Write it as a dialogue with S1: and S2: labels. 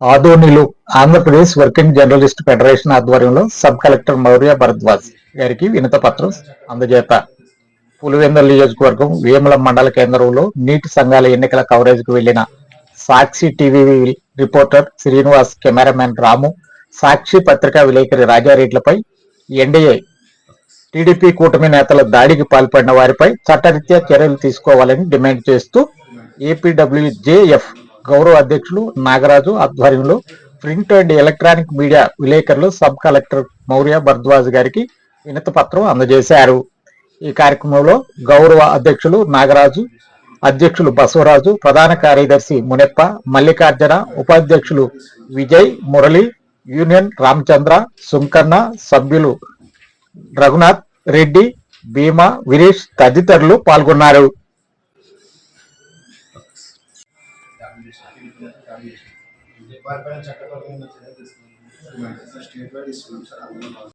S1: ఆదోనిలు Andhra Pradesh working journalist federation ఆధ్వర్యంలో sub collector Maurya Bharadwaj గారికి వినత పత్రం అందజేత. పులివెందుల నియోజకవర్గం వేముల మండల కేంద్రంలో నీటి సంఘాల ఎన్నికల కవరేజ్కు వెళ్ళిన Sakshi TV reporter Srinivas cameraman Ramu Sakshi పత్రికా విలేకరి రాజారెడ్లపై ఎన్డీఏ టీడీపీ కూటమి నేతల దాడికి పాల్పడిన వారిపై చట్టరీత్యా చర్యలు తీసుకోవాలని డిమాండ్ చేస్తూ ఏపీడబ్ల్యూజేఎఫ్ గౌరవ అధ్యక్షులు నాగరాజు ఆధ్వర్యంలో ప్రింట్ అండ్ ఎలక్ట్రానిక్ మీడియా విలేకరులు సబ్ కలెక్టర్ మౌర్య భరద్వాజ్ గారికి వినత పత్రం అందజేశారు. ఈ కార్యక్రమంలో గౌరవ అధ్యక్షులు నాగరాజు అధ్యక్షులు బసవరాజు ప్రధాన కార్యదర్శి మునెప్ప మల్లికార్జున ఉపాధ్యక్షులు విజయ్ మురళి యూనియన్ రామచంద్ర సుంకన్న సభ్యులు రఘునాథ్ రెడ్డి భీమా విరేష్ తదితరులు పాల్గొన్నారు.
S2: వారిపైన చట్టపరమైన చర్య తీసుకున్నాం స్టేట్ వైడ్ ఇస్తున్నాం సార్ అందులో